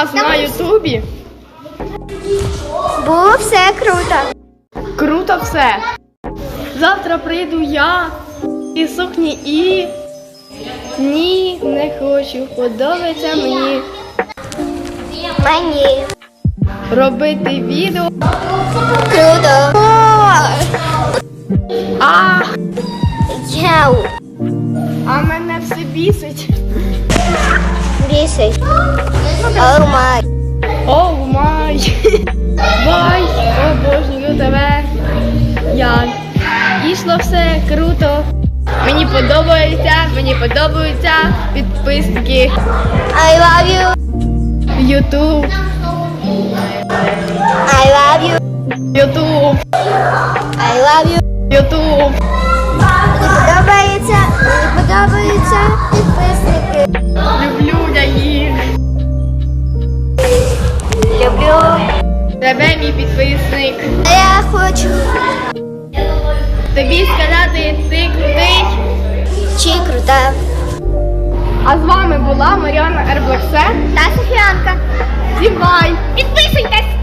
нас на Ютубі. Було все круто. Круто все. Завтра прийду я і сукні і. Ні, не хочу, подобається мені Мені. робити відео. Круто. А, Яу. а мене все бісить. Бісить. Ішло все круто. Мені подобається, мені подобаються підписники. I love you. Ютуб, I love you. Ютуб, I love you. Ютуб. Мені подобається. Мені подобаються підписники. Люблю я їх. Люблю. Тебе мій підписник. Я хочу. Тобі сказати, ти крутий. Чи крута. А з вами була Маріана Ерблексе. Та Софіанка. Зівай! Підписуйтесь.